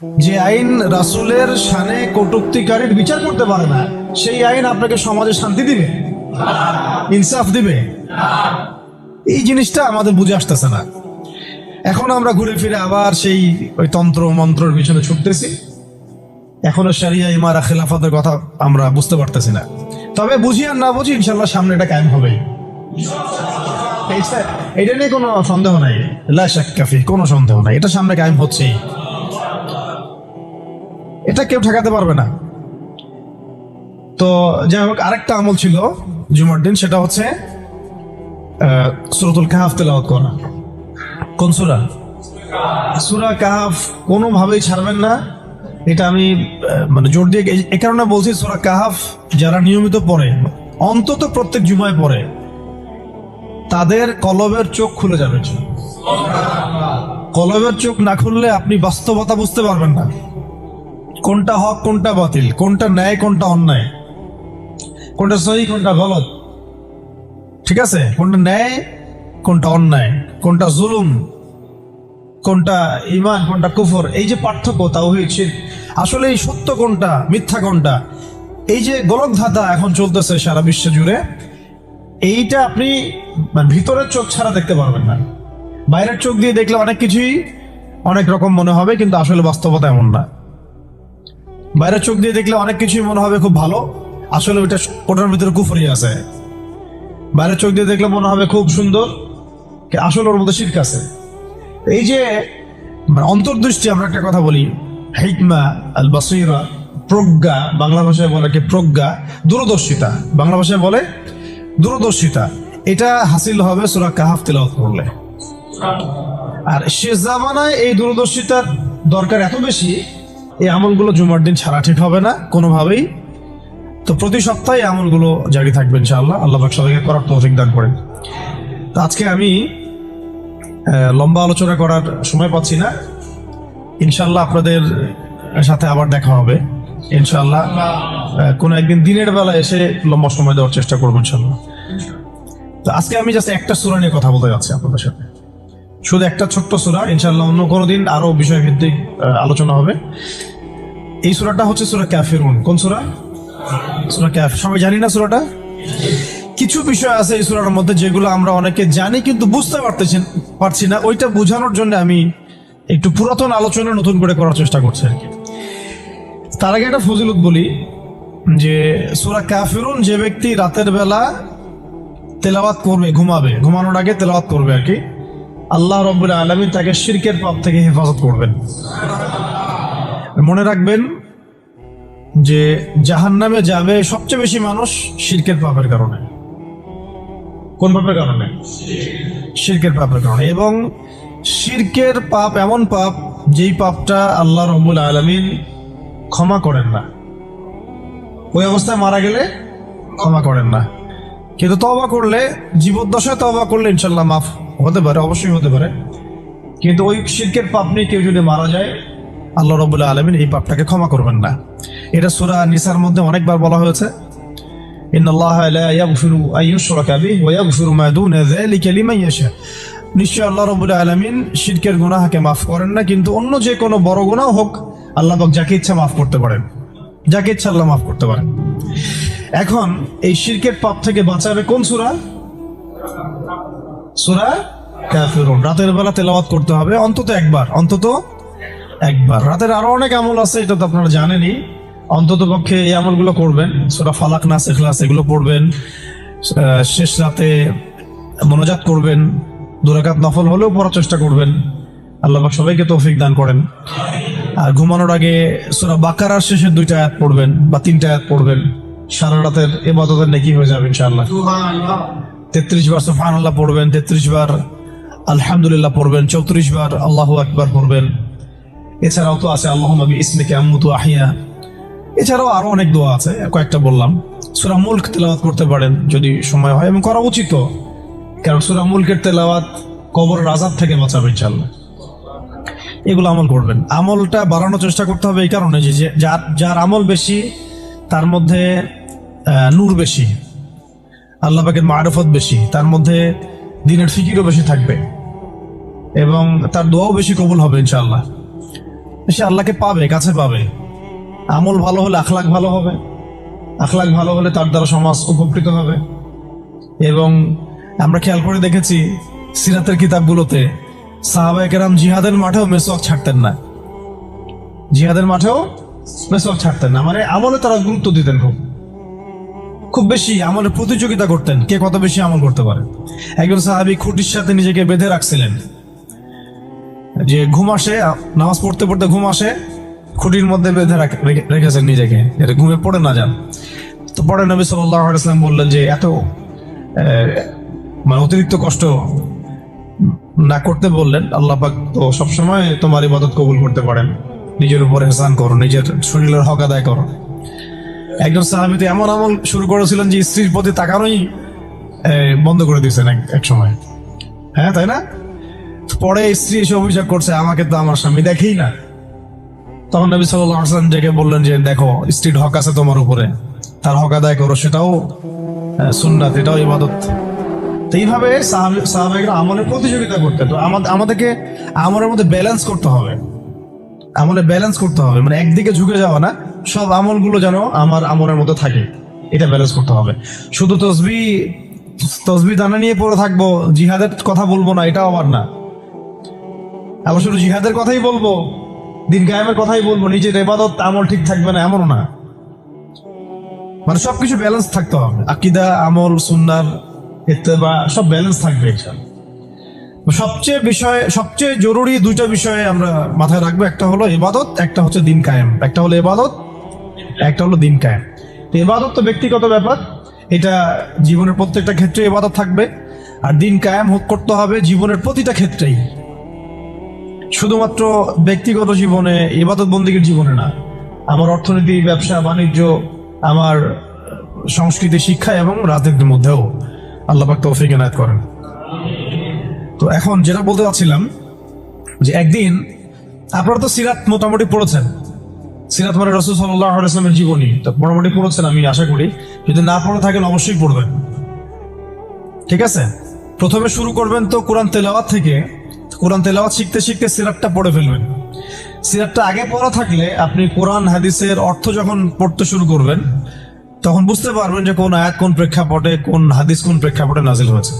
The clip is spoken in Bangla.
যে আইন রাসূলের শানে কটুক্তিকারীর বিচার করতে পারে না, সেই আইন আপনাকে সমাজে শান্তি দিবে, ইনসাফ দিবে। এই জিনিসটা আমাদের বুঝে আসতেছে না। এখন আমরা ঘুরে ফিরে আবার সেই ওই তন্ত্র মন্ত্রের পিছনে ছুটতেছি। এখনও সারিয়া ইমারা খেলাফতের কথা আমরা বুঝতে পারতেছি না। তবে বুঝি আর না বুঝি ইনশাল্লাহ সামনে এটা কায়েম হবেই। এটা নিয়ে কোনো সন্দেহ নাই। লা কাফি কোনো সন্দেহ নাই। এটা সামনে কায়েম হচ্ছেই। এটা কেউ ঠেকাতে পারবে না। তো যাই হোক, আরেকটা আমল ছিল জুমার দিন, সেটা হচ্ছে সুরতুল কাহাফ তেলাওয়াত করা। কোন সুরা? সুরা কাহাফ কোনোভাবেই ছাড়বেন না। এটা আমি মানে জোর দিয়ে এ কারণে বলছি, সুরা কাহাফ যারা নিয়মিত পড়ে, অন্তত প্রত্যেক জুমায় পড়ে, তাদের কলবের চোখ খুলে যাবে। কলবের চোখ না খুললে আপনি বাস্তবতা বুঝতে পারবেন না। কোনটা হক, কোনটা বাতিল? কোনটা ন্যায়, কোনটা অন্যায়? কোনটা সহি, কোনটা গলত? ঠিক আছে? কোনটা ন্যায়, কোনটা অন্যায়? কোনটা জুলুম? কোনটা ইমান কোনটা কুফর? এই যে পার্থক্য, তাওহীদ, শিরক, আসলে এই সত্য কোনটা, মিথ্যা কোনটা? এই যে গোলক ধাঁধা এখন চলতেছে সারা বিশ্ব জুড়ে, এইটা আপনি মানে ভিতরের চোখ ছাড়া দেখতে পারবেন না। বাইরের চোখ দিয়ে দেখলে অনেক কিছুই অনেক রকম মনে হবে, কিন্তু আসলে বাস্তবতা এমন না। বাইরের চোখ দিয়ে দেখলে অনেক কিছুই মনে হবে খুব ভালো। আসলে ওইটা ওটার ভিতরে কুফরি আছে। বাইরের চোখ দিয়ে দেখলে মনে হবে খুব সুন্দর আসলে ওর মধ্যে শির্ক আছে। এই যে মানে অন্তর্দৃষ্টি, আমরা একটা কথা বলি, হিকমা আল বাসিরা প্রজ্ঞা, বাংলা ভাষায় বলে কি প্রজ্ঞা, দূরদর্শিতা। বাংলা ভাষায় বলে দূরদর্শিতা। এটা হাসিল হবে সুরা কাহাফ তেলাওয়াত করলে। আর শেষ জামানায় এই দূরদর্শিতার দরকার এত বেশি এই আমলগুলো জুমার দিন ছাড়া ঠিক হবে না কোনোভাবেই। তো প্রতি সপ্তাহে আমলগুলো জারি থাকবে ইনশাআল্লাহ। আল্লাহ সবাইকে করার তৌফিক দান করেন। তো আজকে আমি লম্বা আলোচনা করার সময় পাচ্ছি না। ইনশাআল্লাহ আপনাদের সাথে আবার দেখা হবে। ইনশাআল্লাহ আহ, কোনো একদিন দিনের বেলা এসে লম্বা সময় দেওয়ার চেষ্টা করব ইনশাআল্লাহ। তো আজকে আমি জাস্ট একটা সুরা নিয়ে কথা বলতে যাচ্ছি আপনাদের সাথে। শুধু একটা ছোট্ট সুরা ইনশাআল্লাহ অন্য কোনো দিন আরও বিষয় ভিত্তিক আলোচনা হবে। এই সুরাটা হচ্ছে সুরা ক্যাফিরুন কোন সুরা? সুরা ক্যাফ সবাই জানি না সুরাটা? কিছু বিষয় আছে এই সুরাটার মধ্যে যেগুলো আমরা অনেকে জানি কিন্তু বুঝতে পারতেছি পারছি না। ওইটা বোঝানোর জন্য আমি একটু পুরাতন আলোচনা নতুন করে করার চেষ্টা করছি আর কি। তার আগে একটা ফজিলত বলি যে সুরা কাফিরুন যে ব্যক্তি রাতের বেলা তেলাওয়াত করবে, ঘুমাবে, ঘুমানোর আগে তেলাওয়াত করবে আর কি, আল্লাহ রব্বুল আলমী তাকে শিরকের পাপ থেকে হেফাজত করবেন। মনে রাখবেন যে জাহান নামে যাবে সবচেয়ে বেশি মানুষ শিরকের পাপের কারণে। কোন পাপের কারণে? শিরকের পাপের কারণে। এবং শিরকের পাপ এমন পাপ যেই পাপটা আল্লাহ রব্বুল আলমিন ক্ষমা করেন না। ওই অবস্থায় মারা গেলে ক্ষমা করেন না। কিন্তু তবা করলে, জীবদ্দশায় তবা করলে ইনশাল্লাহ মাফ হতে পারে, অবশ্যই হতে পারে। কিন্তু ওই শিরকের পাপ নিয়ে কেউ যদি মারা যায় আল্লাহ রবুল্লা আলমিন এই পাপটাকে ক্ষমা করবেন না। এটা সুরা নিসার মধ্যে অনেকবার বলা হয়েছে। নিশ্চয় আল্লাহ রবুল্লা আলমিন শিরকের গুনাহাকে মাফ করেন না, কিন্তু অন্য যে কোনো বড় গুণাও হোক আল্লাহবাক যাকে ইচ্ছা মাফ করতে পারেন। যাকে ইচ্ছা আল্লাহ মাফ করতে পারেন। এখন এই শিরকের পাপ থেকে বাঁচাবে কোন সুরা? সুরা কাফিরুন। রাতের বেলা তেলাওয়াত করতে হবে, অন্তত একবার। অন্তত একবার। রাতের আরও অনেক আমল আছে, এটা তো আপনারা জানেনই। অন্তত পক্ষে এই আমলগুলো করবেন। সুরা ফালাক নাস ইখলাস এগুলো পড়বেন। শেষ রাতে মনোজাত করবেন। দুরাকাত নফল হলেও পড়ার চেষ্টা করবেন। আল্লাহ সবাইকে তৌফিক দান করেন। আর ঘুমানোর আগে সুরা বাকারার শেষের দুইটা আয়াত পড়বেন বা তিনটা আয়াত পড়বেন। সারা রাতের এবাদতের নাকি হয়ে যাবে ইনশাআল্লাহ। তেত্রিশ বার সুফান আল্লাহ পড়বেন, তেত্রিশ বার আলহামদুলিল্লাহ পড়বেন, চৌত্রিশ বার আল্লাহ আকবার পড়বেন। এছাড়াও তো আছে আল্লাহ নবী ইসমিকে আম্মুতু আহিয়া। এছাড়াও আরও অনেক দোয়া আছে, কয়েকটা বললাম। সুরা মুল্ক তেলাওয়াত করতে পারেন যদি সময় হয় এবং করা উচিত। কারণ সুরা মুল্কের তেলাওয়াত কবর রাজাব থেকে বাঁচাবে ইনশাল্লাহ এগুলো আমল করবেন। আমলটা বাড়ানোর চেষ্টা করতে হবে এই কারণে যে যার যার আমল বেশি, তার মধ্যে নূর বেশি, আল্লাহ পাকের মারফত বেশি, তার মধ্যে দিনের ফিকিরও বেশি থাকবে এবং তার দোয়াও বেশি কবুল হবে ইনশাআল্লাহ। সে আল্লাহকে পাবে, কাছে পাবে। আমল ভালো হলে আখলাক ভালো হবে। আখলাক ভালো হলে তার দ্বারা সমাজ উপকৃত হবে। এবং আমরা খেয়াল করে দেখেছি সিরাতের কিতাবগুলোতে সাহাবাহাম জিহাদের মাঠেও মেসওয়াক ছাড়তেন না। জিহাদের মাঠেও মেসওয়াক ছাড়তেন না। মানে আমলে তারা গুরুত্ব দিতেন খুব। খুব বেশি আমলে প্রতিযোগিতা করতেন। কে কত বেশি আমল করতে পারে? একজন সাহাবি খুঁটির সাথে নিজেকে বেঁধে রাখছিলেন। যে ঘুম আসে, নামাজ পড়তে পড়তে ঘুম আসে, খুঁটির মধ্যে বেঁধে রেখে- রেখেছেন নিজেকে এটা ঘুমে পড়ে না যান। তো পরে নবী সাল্লাম বললেন যে এত মানে অতিরিক্ত কষ্ট না করতে বললেন, আল্লাহ পাক তো সবসময় তোমার ইবাদত কবুল করতে পারেন। নিজের উপর হেসান করো, নিজের শরীরের হক আদায় করো। একজন সাহাবিতে এমন আমল শুরু করেছিলেন যে স্ত্রীর প্রতি তাকানোই বন্ধ করে দিয়েছেন এক সময়। হ্যাঁ তাই না? পরে স্ত্রী এসে অভিযোগ করছে, আমাকে তো আমার স্বামী দেখেই না। তখন নবী সাল্লাহ আসলাম ডেকে বললেন যে, দেখো, স্ত্রীর হক আছে তোমার উপরে। তার হক আদায় করো, সেটাও সুন্নাত, এটাও ইবাদত। তো এইভাবে সাহাবি- সাহাবাহিকরা আমলের প্রতিযোগিতা করতে। তো আমাদের আমাদেরকে আমলের মধ্যে ব্যালেন্স করতে হবে। আমলে ব্যালেন্স করতে হবে। মানে একদিকে ঝুঁকে যাওয়া না, সব আমলগুলো যেন আমার আমলের মধ্যে থাকে। এটা ব্যালেন্স করতে হবে। শুধু তসবি তসবি দানা নিয়ে পড়ে থাকব, জিহাদের কথা বলব না এটা আবার না। আবার শুধু জিহাদের কথাই বলব দিন গায়েমের কথাই বলব, নিজের এবাদত আমল ঠিক থাকবে না, এমনও না। মানে সবকিছু ব্যালেন্স থাকতে হবে। আকিদা, আমল, সুন্নার ইত্তেবা, সব ব্যালেন্স থাকবে। সবচেয়ে বিষয়, সবচেয়ে জরুরি দুইটা বিষয়ে আমরা মাথায় রাখব। একটা হলো ইবাদত, একটা হচ্ছে দিন কায়েম। একটা হলো ইবাদত, একটা হলো দিন কায়েম। তো ইবাদত তো ব্যক্তিগত ব্যাপার। এটা জীবনের প্রত্যেকটা ক্ষেত্রে এবাদত থাকবে। আর দিন কায়েম করতে হবে জীবনের প্রতিটা ক্ষেত্রেই। শুধুমাত্র ব্যক্তিগত জীবনে ইবাদত বন্দীগীর জীবনে না, আমার অর্থনীতি, ব্যবসা, বাণিজ্য, আমার সংস্কৃতি, শিক্ষা এবং রাজনীতির মধ্যেও আল্লাহ পাক তৌফিক এনায়ত করেন। তো এখন যেটা বলতে চাচ্ছিলাম, যে একদিন আপনারা তো সিরাত মোটামুটি পড়েছেন। সিরাত মানে রসুল সাল্লাহ ইসলামের জীবনী। তো মোটামুটি পড়েছেন আমি আশা করি। যদি না পড়ে থাকেন অবশ্যই পড়বেন। ঠিক আছে? প্রথমে শুরু করবেন তো কোরআন তেলাওয়াত থেকে। কোরআন তেলাওয়াত শিখতে শিখতে সিরাতটা পড়ে ফেলবেন। সিরাতটা আগে পড়া থাকলে আপনি কোরআন, হাদিসের অর্থ যখন পড়তে শুরু করবেন, তখন বুঝতে পারবেন যে কোন আয়াত কোন প্রেক্ষাপটে, কোন হাদিস কোন প্রেক্ষাপটে নাজিল হয়েছে।